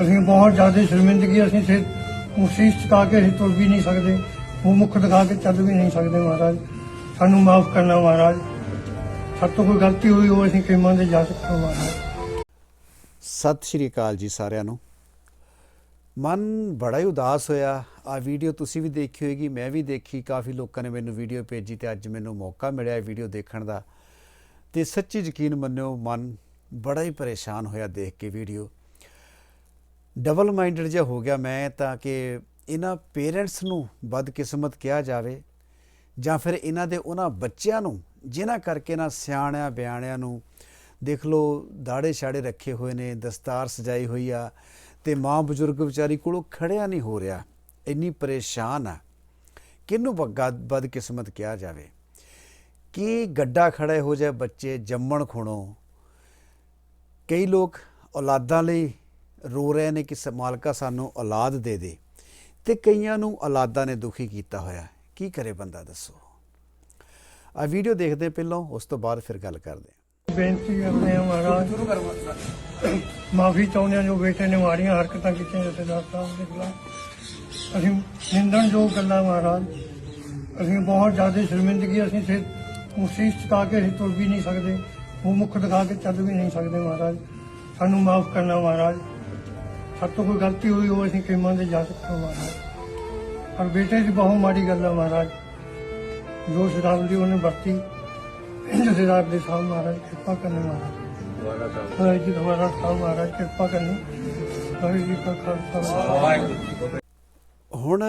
ਅਸੀਂ ਬਹੁਤ ਜ਼ਿਆਦਾ ਸ਼ਰਮਿੰਦਗੀ ਅਸੀਂ ਸੇ ਮੁਸੀਸ ਚੁਕਾ ਕੇ ਅਸੀਂ ਤੁਰ ਵੀ ਨਹੀਂ ਸਕਦੇ ਉਹ ਮੁੱਖ ਦਿਖਾ ਕੇ ਚੱਲ ਵੀ ਨਹੀਂ ਸਕਦੇ ਮਹਾਰਾਜ। ਸਾਨੂੰ ਮਾਫ ਕਰਨਾ ਮਹਾਰਾਜ। ਸਾਡੇ ਤੋਂ ਕੋਈ ਗਲਤੀ ਹੋਈ ਉਹ ਅਸੀਂ ਖਿਮਾ ਦੇ ਜਾ ਸਕਦੇ ਮਹਾਰਾਜ। ਸਤਿ ਸ਼੍ਰੀ ਅਕਾਲ ਜੀ ਸਾਰਿਆਂ ਨੂੰ। ਮਨ ਬੜਾ ਹੀ ਉਦਾਸ ਹੋਇਆ। ਆ ਵੀਡੀਓ ਤੁਸੀਂ ਵੀ ਦੇਖੀ ਹੋਏਗੀ, ਮੈਂ ਵੀ ਦੇਖੀ। ਕਾਫੀ ਲੋਕਾਂ ਨੇ ਮੈਨੂੰ ਵੀਡੀਓ ਭੇਜੀ ਤੇ ਅੱਜ ਮੈਨੂੰ ਮੌਕਾ ਮਿਲਿਆ ਇਹ ਵੀਡੀਓ ਦੇਖਣ ਦਾ। ਤੇ ਸੱਚੀ ਯਕੀਨ ਮੰਨਿਓ, ਮਨ ਬੜਾ ਹੀ ਪਰੇਸ਼ਾਨ ਹੋਇਆ ਦੇਖ ਕੇ ਵੀਡੀਓ। ਡਬਲ ਮਾਈਂਡਡ ਜਿਹਾ ਹੋ ਗਿਆ ਮੈਂ ਤਾਂ ਕਿ ਇਹਨਾਂ ਪੇਰੈਂਟਸ ਨੂੰ ਬਦਕਿਸਮਤ ਕਿਹਾ ਜਾਵੇ ਜਾਂ ਫਿਰ ਇਹਨਾਂ ਦੇ ਉਹਨਾਂ ਬੱਚਿਆਂ ਨੂੰ, ਜਿਨ੍ਹਾਂ ਕਰਕੇ ਨਾ ਸਿਆਣਿਆਂ ਬਿਆਣਿਆਂ ਨੂੰ ਦੇਖ ਲਓ ਦਾੜੇ ਛਾੜੇ ਰੱਖੇ ਹੋਏ ਨੇ, ਦਸਤਾਰ ਸਜਾਈ ਹੋਈ ਆ ਤੇ ਮਾਂ ਬਜ਼ੁਰਗ ਵਿਚਾਰੀ ਕੋਲੋਂ ਖੜਿਆ ਨਹੀਂ ਹੋ ਰਿਹਾ, ਇੰਨੀ ਪਰੇਸ਼ਾਨ ਆ। ਕਿਹਨੂੰ ਬੱਗਾ ਬਦਕਿਸਮਤ ਕਿਹਾ ਜਾਵੇ? ਕਿ ਗੱਡਾ ਖੜੇ ਹੋ ਜਾਏ ਬੱਚੇ ਜੰਮਣ ਖੁਣੋ? ਕਈ ਲੋਕ ਔਲਾਦਾਂ ਲਈ ਰੋ ਰਹੇ ਨੇ ਕਿ ਮਾਲਕਾ ਸਾਨੂੰ ਔਲਾਦ ਦੇ ਦੇ ਤੇ ਕਈਆਂ ਨੂੰ ਔਲਾਦਾਂ ਨੇ ਦੁਖੀ ਕੀਤਾ ਹੋਇਆ। ਕੀ ਕਰੇ ਬੰਦਾ ਦੱਸੋ। ਆ ਵੀਡੀਓ ਦੇਖਦੇ ਪਹਿਲਾਂ ਉਸ ਤੋਂ ਬਾਅਦ ਫਿਰ ਗੱਲ ਕਰਦੇ ਹਾਂ। ਬੇਨਤੀ ਕਰਦੇ ਹਾਂ ਮਹਾਰਾਜ ਮਾਫੀ ਚਾਹੁੰਦੇ ਹਾਂ ਜੋ ਬੇਟੇ ਨੇ ਮਾੜੀਆਂ ਹਰਕਤਾਂ ਕੀਤੀਆਂ ਜਥੇਦਾਰ ਸਾਹਿਬ ਦੇ ਖਿਲਾਫ। ਅਸੀਂ ਨਿੰਦਣ ਜੋ ਗੱਲਾਂ ਮਹਾਰਾਜ ਅਸੀਂ ਬਹੁਤ ਜ਼ਿਆਦਾ ਸ਼ਰਮਿੰਦਗੀ ਅਸੀਂ ਸੇ ਮੁਸੀਸ ਚੁਕਾ ਕੇ ਅਸੀਂ ਤੁਰ ਵੀ ਨਹੀਂ ਸਕਦੇ ਉਹ ਮੁੱਖ ਦਿਖਾ ਕੇ ਚੱਲ ਵੀ ਨਹੀਂ ਸਕਦੇ ਮਹਾਰਾਜ। ਸਾਨੂੰ ਮਾਫ ਕਰਨਾ ਮਹਾਰਾਜ। ਸਾਡੇ ਤੋਂ ਕੋਈ ਗਲਤੀ ਹੋਈ ਉਹ ਅਸੀਂ ਖਿਮਾ ਦੇ ਜਾ ਸਕਦੇ ਹਾਂ ਮਹਾਰਾਜ ਪਰ ਬੇਟੇ ਦੀ ਬਹੁਤ ਮਾੜੀ ਗੱਲ ਹੈ ਮਹਾਰਾਜ। ਜੋ ਸ਼ਰਾਬਲੀ ਉਹਨੇ ਵਰਤੀ ਜਥੇਦਾਰ ਦੇ ਸਾਹਿਬ ਮਹਾਰਾਜ, ਕਿਰਪਾ ਕਰਨੀ ਮਹਾਰਾਜ। ਵਾਹਿਗੁਰੂ ਜੀ ਦੁਆਰਾ ਸਾਹਿਬ ਮਹਾਰਾਜ ਕਿਰਪਾ ਕਰਨੀ। ਵਾਹਿਗੁਰੂ ਜੀ ਕਾ ਖਾਲਸਾ ਹੁਣ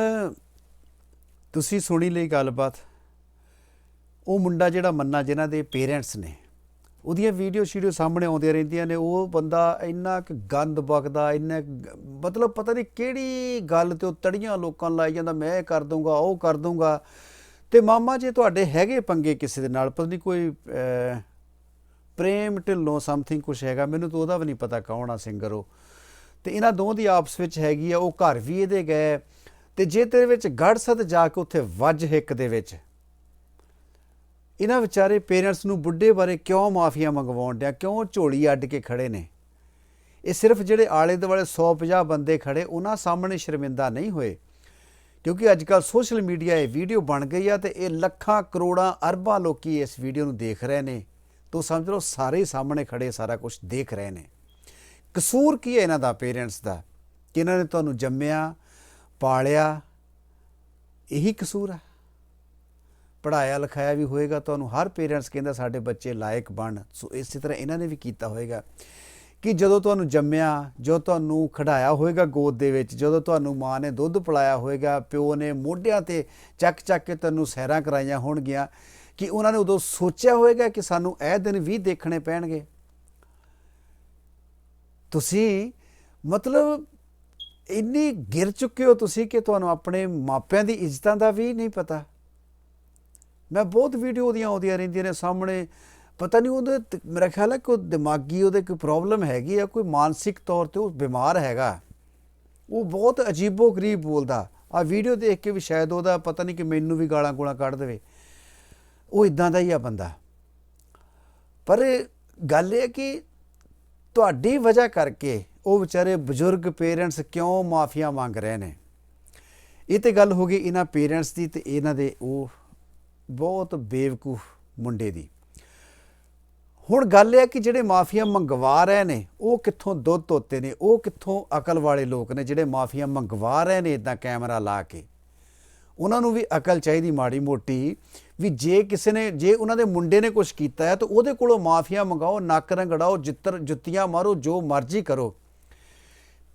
ਤੁਸੀਂ ਸੁਣੀ ਲਈ ਗੱਲਬਾਤ। ਉਹ ਮੁੰਡਾ ਜਿਹੜਾ ਮੰਨਾ, ਜਿਨ੍ਹਾਂ ਦੇ ਪੇਰੈਂਟਸ ਨੇ ਉਹਦੀਆਂ ਵੀਡੀਓ ਸ਼ੀਡੀਓ ਸਾਹਮਣੇ ਆਉਂਦੀਆਂ ਰਹਿੰਦੀਆਂ ਨੇ, ਉਹ ਬੰਦਾ ਇੰਨਾ ਕਿ ਗੰਦ ਬਕਦਾ ਇੰਨਾ ਕੁ- ਮਤਲਬ ਪਤਾ ਨਹੀਂ ਕਿਹੜੀ ਗੱਲ ਤੇ ਉਹ ਤੜੀਆਂ ਲੋਕਾਂ ਨੂੰ ਲਾਈ ਜਾਂਦਾ, ਮੈਂ ਇਹ ਕਰ ਦੂੰਗਾ ਉਹ ਕਰ ਦੂੰਗਾ ਤੇ ਮਾਮਾ ਜੇ, ਤੁਹਾਡੇ ਹੈਗੇ ਪੰਗੇ ਕਿਸੇ ਦੇ ਨਾਲ? ਪਤਾ ਨਹੀਂ ਕੋਈ ਪ੍ਰੇਮ ਢਿੱਲੋਂ ਸਮਥਿੰਗ ਕੁਝ ਹੈਗਾ, ਮੈਨੂੰ ਤਾਂ ਉਹਦਾ ਵੀ ਨਹੀਂ ਪਤਾ ਕੌਣ ਆ ਸਿੰਗਰ ਉਹ। ਤੇ ਇਹਨਾਂ ਦੋਵਾਂ ਦੀ ਆਪਸ ਵਿੱਚ ਹੈਗੀ ਆ, ਉਹ ਘਰ ਵੀ ਇਹਦੇ ਗਏ, ਤੇ ਜੇ ਤੇਰੇ ਵਿੱਚ ਗੜਸਤ ਜਾ ਕੇ ਉੱਥੇ ਵੱਜ ਹਿੱਕ ਦੇ ਵਿੱਚ ਇਹਨਾਂ ਵਿਚਾਰੇ ਪੇਰੈਂਟਸ ਨੂੰ ਬੁੱਢੇ ਬਾਰੇ ਕਿਉਂ ਮਾਫੀਆਂ ਮੰਗਵਾਉਣ ਡਿਆ? ਕਿਉਂ ਝੋਲੀ ਅੱਡ ਕੇ ਖੜੇ ਨੇ? ਇਹ ਸਿਰਫ ਜਿਹੜੇ ਆਲੇ ਦੁਆਲੇ 150 ਬੰਦੇ ਖੜੇ, ਉਹਨਾਂ ਸਾਹਮਣੇ ਸ਼ਰਮਿੰਦਾ ਨਹੀਂ ਹੋਏ। ਕਿਉਂਕਿ ਅੱਜ ਕੱਲ ਸੋਸ਼ਲ ਮੀਡੀਆ ਇਹ ਵੀਡੀਓ ਬਣ ਗਈ ਆ ਤੇ ਇਹ ਲੱਖਾਂ, ਕਰੋੜਾਂ, ਅਰਬਾਂ ਲੋਕੀ ਇਸ ਵੀਡੀਓ ਨੂੰ ਦੇਖ ਰਹੇ ਨੇ। ਤੋ ਸਮਝ ਲਓ ਸਾਰੇ ਸਾਹਮਣੇ ਖੜੇ, ਸਾਰਾ ਕੁਝ ਦੇਖ ਰਹੇ ਨੇ। ਕਸੂਰ ਕੀ ਹੈ ਇਹਨਾਂ ਦਾ, ਪੇਰੈਂਟਸ ਦਾ? ਕਿ ਇਹਨਾਂ ਨੇ ਤੁਹਾਨੂੰ ਜੰਮਿਆ, ਪਾਲਿਆ, ਇਹੀ ਕਸੂਰ ਹੈ ਪੜਾਇਆ ਲਿਖਾਇਆ ਵੀ ਹੋਏਗਾ, ਤੁਹਾਨੂੰ ਹਰ ਪੇਰੈਂਟਸ ਕਹਿੰਦਾ ਸਾਡੇ ਬੱਚੇ ਲਾਇਕ ਬਣ। ਸੋ ਇਸੇ ਤਰ੍ਹਾਂ ਇਹਨਾਂ ਨੇ ਵੀ ਕੀਤਾ ਹੋਏਗਾ ਕਿ ਜਦੋਂ ਤੁਹਾਨੂੰ ਜੰਮਿਆ ਜੋ ਤੁਹਾਨੂੰ ਖੜਾਇਆ ਹੋਏਗਾ ਗੋਦ ਦੇ ਵਿੱਚ, ਜਦੋਂ ਤੁਹਾਨੂੰ ਮਾਂ ਨੇ ਦੁੱਧ ਪਿਲਾਇਆ ਹੋਏਗਾ, ਪਿਓ ਨੇ ਮੋਢਿਆਂ ਤੇ ਚੱਕ ਚੱਕ ਕੇ ਤੁਹਾਨੂੰ ਸਹਿਰਾਂ ਕਰਾਈਆਂ ਹੋਣਗੀਆਂ, ਕਿ ਉਹਨਾਂ ਨੇ ਉਦੋਂ ਸੋਚਿਆ ਹੋਏਗਾ ਕਿ ਸਾਨੂੰ ਇਹ ਦਿਨ ਵੀ ਦੇਖਣੇ ਪੈਣਗੇ। ਤੁਸੀਂ ਮਤਲਬ ਇੰਨੀ ਗਿਰ ਚੁੱਕੇ ਹੋ ਤੁਸੀਂ ਕਿ ਤੁਹਾਨੂੰ ਆਪਣੇ ਮਾਪਿਆਂ ਦੀ ਇੱਜ਼ਤਾਂ ਦਾ ਵੀ ਨਹੀਂ ਪਤਾ। ਮੈਂ ਬਹੁਤ ਵੀਡੀਓ ਉਹਦੀਆਂ ਆਉਂਦੀਆਂ ਰਹਿੰਦੀਆਂ ਨੇ ਸਾਹਮਣੇ। ਪਤਾ ਨਹੀਂ ਉਹਦੇ ਮੇਰਾ ਖਿਆਲ ਹੈ ਕੋਈ ਦਿਮਾਗੀ ਉਹਦੇ ਕੋਈ ਪ੍ਰੋਬਲਮ ਹੈਗੀ ਆ, ਕੋਈ ਮਾਨਸਿਕ ਤੌਰ ਤੇ ਉਹ ਬਿਮਾਰ ਹੈਗਾ। ਉਹ ਬਹੁਤ ਅਜੀਬੋ ਗਰੀਬ ਬੋਲਦਾ। ਆ ਵੀਡੀਓ ਦੇਖ ਕੇ ਵੀ ਸ਼ਾਇਦ ਉਹਦਾ ਪਤਾ ਨਹੀਂ ਕਿ ਮੈਨੂੰ ਵੀ ਗਾਲਾਂ ਗੋਲਾਂ ਕੱਢ ਦੇਵੇ। ਉਹ ਇਦਾਂ ਦਾ ਹੀ ਆ ਬੰਦਾ। ਪਰ ਗੱਲ ਇਹ ਕਿ ਤੁਹਾਡੀ ਵਜ੍ਹਾ ਕਰਕੇ ਉਹ ਵਿਚਾਰੇ ਬਜ਼ੁਰਗ ਪੇਰੈਂਟਸ ਕਿਉਂ ਮਾਫੀਆਂ ਮੰਗ ਰਹੇ ਨੇ? ਇਹ ਤੇ ਗੱਲ ਹੋ ਗਈ ਇਹਨਾਂ ਪੇਰੈਂਟਸ ਦੀ ਤੇ ਇਹਨਾਂ ਦੇ ਉਹ ਬਹੁਤ ਬੇਵਕੂਫ ਮੁੰਡੇ ਦੀ। ਹੁਣ ਗੱਲ ਇਹ ਹੈ ਕਿ ਜਿਹੜੇ ਮਾਫੀਆ ਮੰਗਵਾ ਰਹੇ ਨੇ, ਉਹ ਕਿੱਥੋਂ ਦੁੱਧ ਧੋਤੇ ਨੇ, ਉਹ ਕਿੱਥੋਂ ਅਕਲ ਵਾਲੇ ਲੋਕ ਨੇ ਜਿਹੜੇ ਮਾਫੀਆ ਮੰਗਵਾ ਰਹੇ ਨੇ ਇਦਾਂ ਕੈਮਰਾ ਲਾ ਕੇ। ਉਹਨਾਂ ਨੂੰ ਵੀ ਅਕਲ ਚਾਹੀਦੀ ਮਾੜੀ ਮੋਟੀ ਵੀ ਜੇ ਕਿਸੇ ਨੇ, ਜੇ ਉਹਨਾਂ ਦੇ ਮੁੰਡੇ ਨੇ ਕੁਝ ਕੀਤਾ ਹੈ ਤਾਂ ਉਹਦੇ ਕੋਲੋਂ ਮਾਫੀਆਂ ਮੰਗਾਓ, ਨੱਕ ਰੰਗੜਾਓ, ਜਿੱਤਰ ਜੁੱਤੀਆਂ ਮਾਰੋ, ਜੋ ਮਰਜ਼ੀ ਕਰੋ।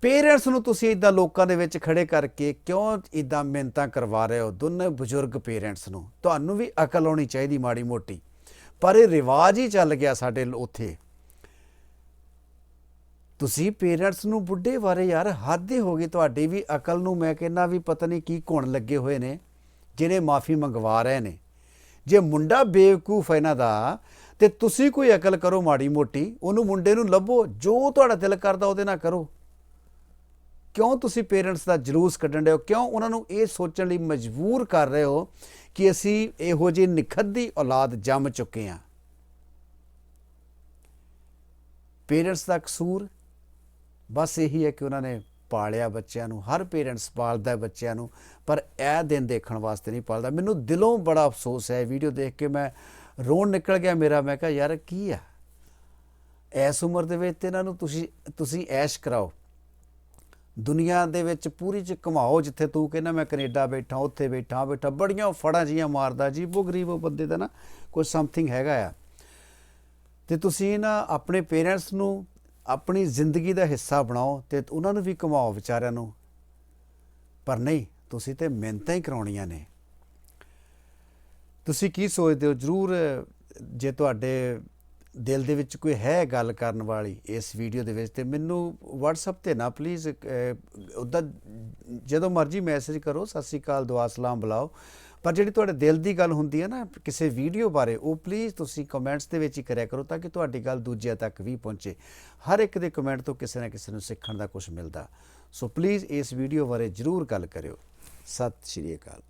ਪੇਰੈਂਟਸ ਨੂੰ ਤੁਸੀਂ ਇਦਾਂ ਲੋਕਾਂ ਦੇ ਵਿੱਚ ਖੜੇ ਕਰਕੇ ਕਿਉਂ ਇਦਾਂ ਮਿਹਨਤਾਂ ਕਰਵਾ ਰਹੇ ਹੋ? ਦੋਨੇ ਬਜ਼ੁਰਗ ਪੇਰੈਂਟਸ ਨੂੰ। ਤੁਹਾਨੂੰ ਵੀ ਅਕਲ ਆਉਣੀ ਚਾਹੀਦੀ ਮਾੜੀ ਮੋਟੀ। ਪਰ ਇਹ ਰਿਵਾਜ ਹੀ ਚੱਲ ਗਿਆ ਸਾਡੇ ਉੱਥੇ। ਤੁਸੀਂ ਪੇਰੈਂਟਸ ਨੂੰ ਬੁੱਢੇ ਬਾਰੇ ਯਾਰ ਹੱਦ ਹੀ ਹੋ ਗਈ। ਤੁਹਾਡੀ ਵੀ ਅਕਲ ਨੂੰ ਮੈਂ ਕਹਿੰਦਾ ਵੀ ਪਤਾ ਨਹੀਂ ਕੀ ਘੁਣ ਲੱਗੇ ਹੋਏ ਨੇ ਜਿਹੜੇ ਮਾਫੀ ਮੰਗਵਾ ਰਹੇ ਨੇ। ਜੇ ਮੁੰਡਾ ਬੇਵਕੂਫ ਹੈ ਇਹਨਾਂ ਦਾ, ਤੇ ਤੁਸੀਂ ਕੋਈ ਅਕਲ ਕਰੋ ਮਾੜੀ ਮੋਟੀ। ਉਹਨੂੰ ਮੁੰਡੇ ਨੂੰ ਲੱਭੋ। ਜੋ ਤੁਹਾਡਾ ਦਿਲ ਕਰਦਾ ਉਹਦੇ ਨਾਲ ਕਰੋ। ਕਿਉਂ ਤੁਸੀਂ ਪੇਰੈਂਟਸ ਦਾ ਜਲੂਸ ਕੱਢਣ ਰਹੇ ਹੋ? ਕਿਉਂ ਉਹਨਾਂ ਨੂੰ ਇਹ ਸੋਚਣ ਲਈ ਮਜਬੂਰ ਕਰ ਰਹੇ ਹੋ ਕਿ ਅਸੀਂ ਇਹੋ ਜਿਹੀ ਨਿਖੱਦੀ ਔਲਾਦ ਜੰਮ ਚੁੱਕੇ ਹਾਂ? ਪੇਰੈਂਟਸ ਦਾ ਕਸੂਰ ਬਸ ਇਹੀ ਹੈ ਕਿ ਉਹਨਾਂ ਨੇ ਪਾਲਿਆ ਬੱਚਿਆਂ ਨੂੰ, ਹਰ ਪੇਰੈਂਟਸ ਪਾਲਦਾ ਬੱਚਿਆਂ ਨੂੰ, ਪਰ ਇਹ ਦਿਨ ਦੇਖਣ ਵਾਸਤੇ ਨਹੀਂ ਪਾਲਦਾ। ਮੈਨੂੰ ਦਿਲੋਂ ਬੜਾ ਅਫਸੋਸ ਹੈ ਵੀਡੀਓ ਦੇਖ ਕੇ ਮੈਂ ਰੋਣ ਨਿਕਲ ਗਿਆ ਮੇਰਾ। ਮੈਂ ਕਿਹਾ, ਯਾਰ, ਕੀ ਆ? ਐਸ ਉਮਰ ਦੇ ਵਿੱਚ ਤੇ ਇਹਨਾਂ ਨੂੰ ਤੁਸੀਂ ਤੁਸੀਂ ਐਸ਼ ਕਰਾਓ। ਦੁਨੀਆ ਦੇ ਵਿੱਚ ਪੂਰੀ ਚ ਕਮਾਓ ਜਿੱਥੇ ਤੂੰ ਕਹਿੰਦਾ ਮੈਂ ਕੈਨੇਡਾ ਬੈਠਾ, ਉੱਥੇ ਬੈਠਾ ਬੈਠਾ, ਬੜੀਆਂ ਫੜਾਂ ਜੀਆਂ ਮਾਰਦਾ ਜੀ, ਉਹ ਗਰੀਬ ਉਹ ਬੰਦੇ ਦਾ ਨਾ ਕੋਈ ਸਮਥਿੰਗ ਹੈਗਾ ਆ। ਤੇ ਤੁਸੀਂ ਨਾ ਆਪਣੇ ਪੇਰੈਂਟਸ ਨੂੰ ਆਪਣੀ ਜ਼ਿੰਦਗੀ ਦਾ ਹਿੱਸਾ ਬਣਾਓ ਤੇ ਉਹਨਾਂ ਨੂੰ ਵੀ ਕਮਾਓ ਵਿਚਾਰਿਆਂ ਨੂੰ। ਪਰ ਨਹੀਂ, ਤੁਸੀਂ ਤੇ ਮਿਹਨਤਾਂ ਹੀ ਕਰਾਉਣੀਆਂ ਨੇ। ਤੁਸੀਂ ਕੀ ਸੋਚਦੇ ਹੋ? ਜਰੂਰ ਜੇ ਤੁਹਾਡੇ ਦਿਲ ਦੇ ਵਿੱਚ ਕੋਈ ਹੈ ਗੱਲ ਕਰਨ ਵਾਲੀ ਇਸ ਵੀਡੀਓ ਦੇ ਵਿੱਚ, ਤੇ ਮੈਨੂੰ WhatsApp ਤੇ ਨਾ ਪਲੀਜ਼ ਉਹਦਾ ਜਦੋਂ ਮਰਜ਼ੀ ਮੈਸੇਜ ਕਰੋ, ਸਤਿ ਸ਼੍ਰੀ ਅਕਾਲ, ਦੁਆ, ਸਲਾਮ ਬੁਲਾਓ। ਪਰ ਜਿਹੜੀ ਤੁਹਾਡੇ ਦਿਲ ਦੀ ਗੱਲ ਹੁੰਦੀ ਹੈ ਨਾ, ਕਿਸੇ ਵੀਡੀਓ ਬਾਰੇ, ਉਹ ਪਲੀਜ਼ ਤੁਸੀਂ ਕਮੈਂਟਸ ਦੇ ਵਿੱਚ ਹੀ ਕਰਿਆ ਕਰੋ ਤਾਂ ਕਿ ਤੁਹਾਡੀ ਗੱਲ ਦੂਜਿਆਂ ਤੱਕ ਵੀ ਪਹੁੰਚੇ। ਹਰ ਇੱਕ ਦੇ ਕਮੈਂਟ ਤੋਂ ਕਿਸੇ ਨਾ ਕਿਸੇ ਨੂੰ ਸਿੱਖਣ ਦਾ ਕੁਝ ਮਿਲਦਾ। ਸੋ ਪਲੀਜ਼ ਇਸ ਵੀਡੀਓ ਬਾਰੇ ਜਰੂਰ ਗੱਲ ਕਰਿਓ। ਸਤਿ ਸ਼੍ਰੀ ਅਕਾਲ।